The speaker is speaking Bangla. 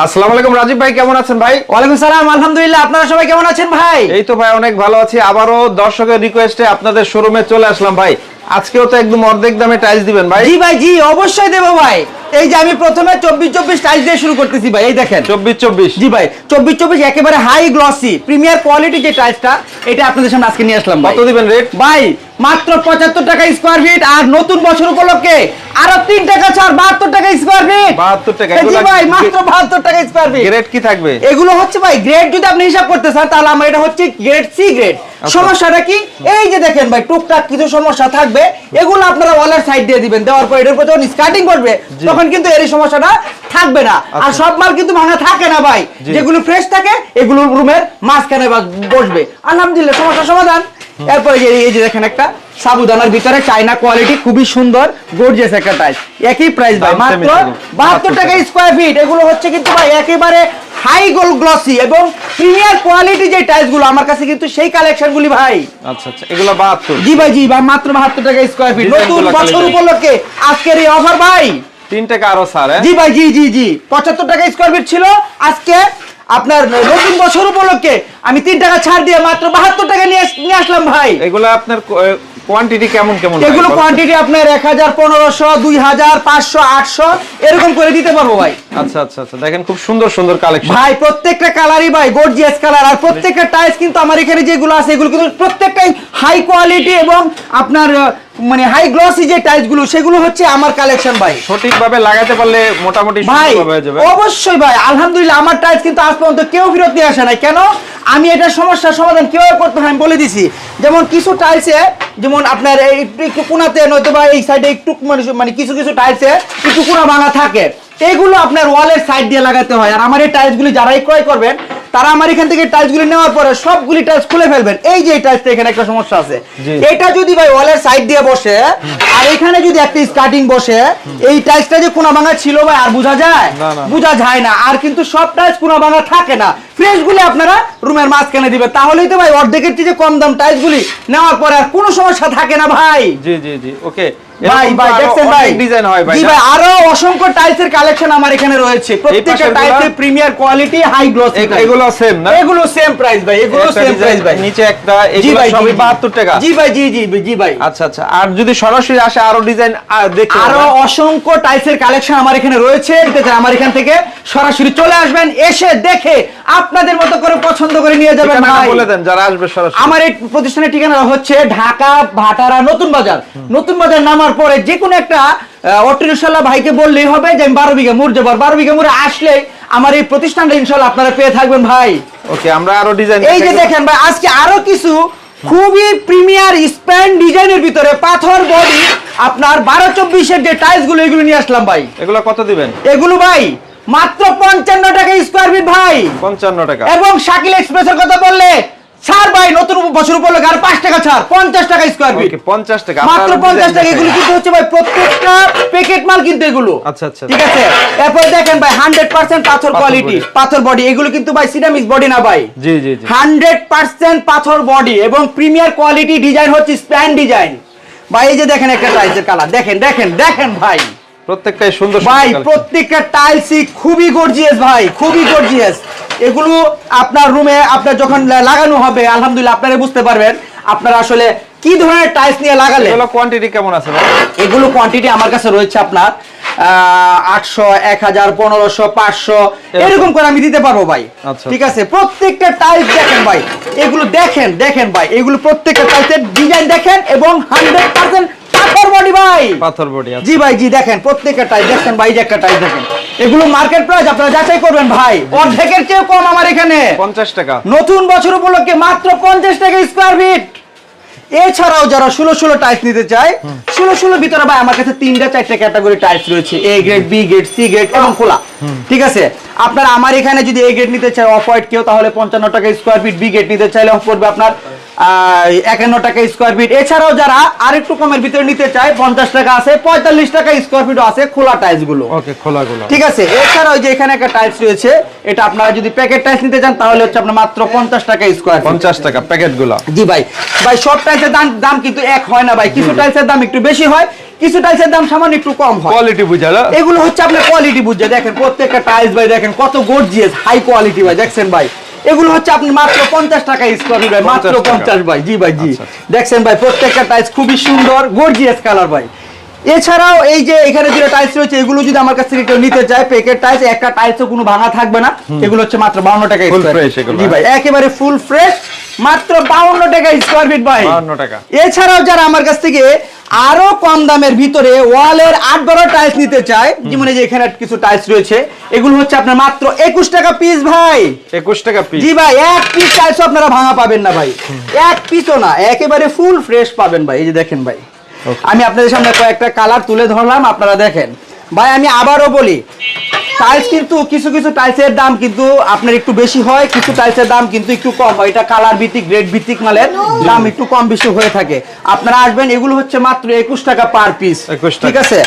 আসসালামু আলাইকুম রাজীব ভাই কেমন আছেন ভাই? ওয়ালাইকুম সালাম আলহামদুলিল্লাহ। আপনারা সবাই কেমন আছেন ভাই? এই তো ভাই অনেক ভালো আছি। আবারও দর্শকের রিকোয়েস্টে আপনাদের শোরুমে চলে আসলাম ভাই। আজকেও তো একদম অর্ধেক দামে টাইলস দিবেন ভাই। জি ভাই জি অবশ্যই দেবো ভাই। এই যে আমি প্রথমে চব্বিশ চব্বিশ টাইলস দিয়ে শুরু করতেছি ভাই এই দেখেন। চব্বিশ চব্বিশ জি ভাই চব্বিশ চব্বিশ একেবারে হাই গ্লসি প্রিমিয়ার কোয়ালিটি যে টাইলসটা এটা আপনাদের সামনে আজকে নিয়ে আসলাম ভাই। কত দিবেন রেট ভাই মাত্র পঁচাত্তর টাকা স্কোয়ার ফিট আর নতুন বছর উপলক্ষে আরও তিন টাকা ছাড় বাহাত্তর টাকা স্কোয়ার ফিট বাহাত্তর টাকা জি ভাই মাত্র বাহাত্তর টাকা স্কোয়ার ফিট গ্রেড কি থাকবে? এগুলো হচ্ছে ভাই গ্রেড যদি আপনি হিসাব করতে চান তাহলে আমার এটা হচ্ছে গ্রেড সি গ্রেড। সমস্যাটা কি? এই যে দেখেন ভাই টুকটাক কিছু সমস্যা থাকবে। এগুলো আপনারা ওয়ালের সাইড দিয়ে দিবেন। দেওয়ার পর এটার উপর যখন স্কার্টিং করবে। তখন কিন্তু এর এই সমস্যাটা থাকবে না। আর আচ্ছা। সব মাল কিন্তু ভাঙা থাকে না ভাই। যেগুলো ফ্রেশ থাকে এগুলো রুমের মাঝখানে বসবে। আলহামদুলিল্লাহ সমস্যা সমাধান। এরপরে যে এই যে দেখেন একটা সাবুদানার ভিতরে চাইনা কোয়ালিটি খুবই সুন্দর গর্জিয়াস একটা টাইস একই প্রাইস ভাই মাত্র। বাহাত্তর টাকা স্কোয়ার ফিট এগুলো হচ্ছে কিন্তু ভাই একেবারে হাই গোল গ্লসি এবং প্রিমিয়ার কোয়ালিটি যে টাইলসগুলো আমার কাছে কিন্তু সেই কালেকশন গুলি ভাই। আচ্ছা আচ্ছা এগুলো বাহাত্তর। জি ভাই জি ভাই মাত্র বাহাত্তর টাকা স্কোয়ার ফিট নতুন বছর উপলক্ষে আজকের এই অফার ভাই। তিন টাকা আরও স্যার জি ভাই জি জি জি। পঁচাত্তর টাকা স্কোয়ার ফিট ছিল। আজকে আপনার নতুন বছর উপলক্ষে আমি তিন টাকা ছাড় দিয়ে মাত্র বাহাত্তর টাকা নিয়ে নিয়ে আসলাম ভাই। এগুলো আপনার কোয়ান্টিটি কেমন কেমন? এগুলো কোয়ান্টিটি আপনার এক হাজার পনেরোশো দুই হাজার পাঁচশো আটশো এরকম করে দিতে পারব ভাই। আচ্ছা আচ্ছা আচ্ছা। দেখেন খুব সুন্দর সুন্দর কালেকশন ভাই প্রত্যেকটা কালারই ভাই গর্জিয়াস কালার আর প্রত্যেকটা টাইলস কিন্তু আমার এখানে যেগুলো আছে এগুলো কিন্তু প্রত্যেকটাই হাই কোয়ালিটি এবং আপনার মানে হাই গ্লসি যে টাইলসগুলো সেগুলো হচ্ছে আমার কালেকশন ভাই। সঠিকভাবে লাগাতে পারলে মোটামুটি ভাই হয়ে যাবে। অবশ্যই ভাই। আলহামদুলিল্লাহ আমার টাইলস কিন্তু আজ পর্যন্ত কেউ ফেরত নিয়ে আসে নাই। কেন? আমি এটা সমস্যার সমাধান কীভাবে করতে হয় আমি বলে দিছি। যেমন কিছু টাইলসে যেমন আপনার এই একটু একটু কোনাতে নয়তো বা এই সাইডে একটু মানে মানে কিছু কিছু টাইলসে একটু কোনা ভাঙা থাকে। এগুলো আপনার ওয়ালের সাইড দিয়ে লাগাতে হয়। আর আমার এই টাইলসগুলি যারাই ক্রয় করবেন তারা আমার এখান থেকে টাইলসগুলি নেওয়ার পরে সবগুলি টাইলস খুলে ফেলবেন। এই যে টাইলসটা এখানে একটা সমস্যা আছে। এটা যদি ভাই ওয়ালের সাইড দিয়ে বসে আর এখানে যদি একটা স্টার্টিং বসে এই টাইলসটা যে কোনা ভাঙা ছিল ভাই আর বোঝা যায়। বোঝা যায় না। আর কিন্তু সব টাইলস কোনা ভাঙা থাকে না। ফ্রেশ গুলি আপনারা রুমের মাঝখানে দিবে তাহলেই তো ভাই অর্ধেকের চেয়ে কম দাম টাইলস গুলি নেওয়ার পরে আর কোনো সমস্যা থাকে না ভাই। জি জি জি। ওকে ভাই ভাই দেখছেন ভাই? ডিজাইন হয় ভাই ভাই আরও অসংখ্য টাইলসের কালেকশন আমার এখানে রয়েছে। প্রত্যেকটা টাইলসের প্রিমিয়ার কোয়ালিটি হাই গ্লস এগুলো সেম না? এগুলো সেম প্রাইস ভাই এগুলো সেম প্রাইস ভাই। নিচে একটা জি এগুলো ভাই সবই জি, জি। 72 টাকা। জি ভাই জি জি জি ভাই। আচ্ছা আচ্ছা। আর যদি সরাসরি আসে আরও ডিজাইন দেখতে আরও। অসংখ্য টাইলসের কালেকশন আমার এখানে রয়েছে। নিতে চাই আমার এখান থেকে সরাসরি চলে আসবেন এসে দেখে আপনাদের মতো করে পছন্দ করে নিয়ে যাবেন ভাই। বলে দেন যারা আসবে সরাসরি। আমার এই প্রতিষ্ঠানের ঠিকানা হচ্ছে ঢাকা ভাটারা নতুন বাজার। নতুন বাজার নামার পরে যে কোনো একটা অটো ভাইকে বললেই হবে যে আমি বারো বিঘা মুর যাব আর বারো বিঘা মুড়ে আসলে আমার এই প্রতিষ্ঠানটা ইনশাল্লাহ আপনারা পেয়ে থাকবেন ভাই। ওকে আমরা আরও ডিজাইন এই যে দেখেন ভাই আজকে আরও কিছু খুবই প্রিমিয়ার স্প্যান ডিজাইনের ভিতরে পাথর বডি আপনার বারো চব্বিশের যে টাইলসগুলো এগুলো নিয়ে আসলাম ভাই। এগুলো কত দিবেন? এগুলো ভাই মাত্র পঞ্চান্ন টাকা স্কোয়ার ফিট ভাই। 55 টাকা। এবং শাকিল এক্সপ্রেসের কথা বললে ছাড় ভাই নতুন বছর উপলক্ষে আর পাঁচ টাকা ছাড় পঞ্চাশ টাকা স্কোয়ার ফিট ওকে 50 টাকা মাত্র পঞ্চাশ টাকা এগুলো কিন্তু হচ্ছে ভাই প্রত্যেকটা প্যাকেট মাল কিন্তু এগুলো। আচ্ছা, আচ্ছা। ঠিক আছে? এরপর দেখেন ভাই হান্ড্রেড পার্সেন্ট পাথর কোয়ালিটি পাথর বডি এগুলো কিন্তু ভাই বডি না ভাই। জি জি জি। হান্ড্রেড পার্সেন্ট পাথর বডি এবং প্রিমিয়ার কোয়ালিটি ডিজাইন হচ্ছে স্প্যান ডিজাইন ভাই এই যে দেখেন একটা কালার দেখেন দেখেন দেখেন ভাই। প্রত্যেকটাই সুন্দর ভাই প্রত্যেকটা টাইলসই খুবই গর্জিয়াস ভাই খুবই গর্জিয়াস এগুলো আপনার রুমে আপনার যখন লাগানো হবে আলহামদুলিল্লাহ আপনারা বুঝতে পারবেন আপনারা আসলে কি ধরনের টাইলস নিয়ে লাগালে। এগুলো কোয়ান্টিটি কেমন আছে ভাই? এগুলো কোয়ান্টিটি আমার কাছে রয়েছে আপনার আটশো এক হাজার পনেরোশো পাঁচশো এরকম। করে আমি দিতে পারব ভাই। আচ্ছা। ঠিক আছে? প্রত্যেকটা টাইলস দেখেন ভাই এগুলো দেখেন দেখেন ভাই এগুলো প্রত্যেকটা টাইলসের ডিজাইন দেখেন এবং হান্ড্রেড পার্সেন্ট পাথর বডি ভাই। পাথর বডি জি ভাই জি দেখেন প্রত্যেকটা দেখছেন ভাই একটা দেখেন। এগুলো মার্কেট প্রাইস আপনারা যাচাই করবেন ভাই। অর্ধেকের চেয়েও কম আমার এখানে। 50 টাকা। নতুন বছর উপলক্ষে মাত্র পঞ্চাশ টাকা স্কোয়ার ফিট এছাড়াও যারা ষোলো ষোলো টাইলস নিতে চায় ষোলো ষোলো ভিতরে ভাই আমার কাছে তিনটা চারটা ক্যাটাগরি টাইলস রয়েছে। A grade B grade C grade এবং খোলা। ঠিক আছে? আপনারা আমার এখানে যদি এ গ্রেড নিতে চায় অফ হোয়াইট কেউ তাহলে পঞ্চান্ন টাকা স্কোয়ার ফিট বি গ্রেড নিতে চাইলে পড়বে আপনার একান্ন টাকা স্কোয়ার ফিট এছাড়াও যারা আরেকটু কমের ভিতরে নিতে চায় পঞ্চাশ টাকা আছে পঁয়তাল্লিশ টাকা স্কোয়ার ফিটও আছে খোলা টাইলসগুলো। ওকে খোলাগুলো। ঠিক আছে? এছাড়াও যে এখানে একটা টাইলস রয়েছে এটা আপনারা যদি প্যাকেট টাইলস নিতে চান তাহলে হচ্ছে আপনার মাত্র পঞ্চাশ টাকা স্কোয়ার পঞ্চাশ টাকা প্যাকেটগুলো। জি ভাই। ভাই সব টাইলসের দাম দাম কিন্তু এক হয় না ভাই। কিছু টাইলসের দাম একটু বেশি হয় কিছু টাইলসের দাম সামান্য একটু কম হয়। কোয়ালিটি বুঝালো এগুলো হচ্ছে আপনার কোয়ালিটি বুঝছে দেখেন প্রত্যেকটা টাইলস ভাই দেখেন কত গর্জিয়াস হাই কোয়ালিটি ভাই। দেখছেন ভাই? এগুলো হচ্ছে আপনি মাত্র পঞ্চাশ টাকা স্কোয়ার ভাই মাত্র পঞ্চাশ ভাই জি ভাই জি। আচ্ছা, আচ্ছা। দেখছেন ভাই প্রত্যেকটা টাইলস খুবই সুন্দর গর্জিয়াস কালার ভাই। এছাড়াও এই যে এখানে যে টাইলস রয়েছে এগুলো যদি আমার কাছ থেকে কেউ নিতে চায় প্যাকেট টাইলস একটা টাইলসও কোনো ভাঙা থাকবে না। এগুলো হচ্ছে মাত্র বাউন্ন টাকা জি ভাই একেবারে ফুল ফ্রেশ মাত্র বাউন্ন টাকা স্কোয়ার ফিট ভাই। 52 টাকা। এছাড়াও যারা আমার কাছ থেকে আরও কম দামের ভিতরে ওয়ালের আট বারো টাইলস নিতে চায়। যেমন এই যে এখানে কিছু টাইলস রয়েছে এগুলো হচ্ছে আপনার মাত্র একুশ টাকা পিস ভাই। একুশ টাকা পিস জি ভাই এক পিস টাইলস আপনারা ভাঙা পাবেন না ভাই। এক পিসও না একেবারে ফুল ফ্রেশ পাবেন ভাই এই যে দেখেন ভাই। আমি আপনাদের সামনে কয়েকটা কালার তুলে ধরলাম আপনারা দেখেন। ভাই আমি আবারও বলি টাইলস কিন্তু কিছু কিছু টাইলসের দাম কিন্তু আপনার একটু বেশি হয় কিছু টাইলসের দাম কিন্তু একটু কম হয়। এটা কালার ভিত্তিক গ্রেড ভিত্তিক মালের দাম একটু কম বেশি হয়ে থাকে। আপনারা আসবেন এগুলো হচ্ছে মাত্র একুশ টাকা পার পিস 21 ঠিক আছে?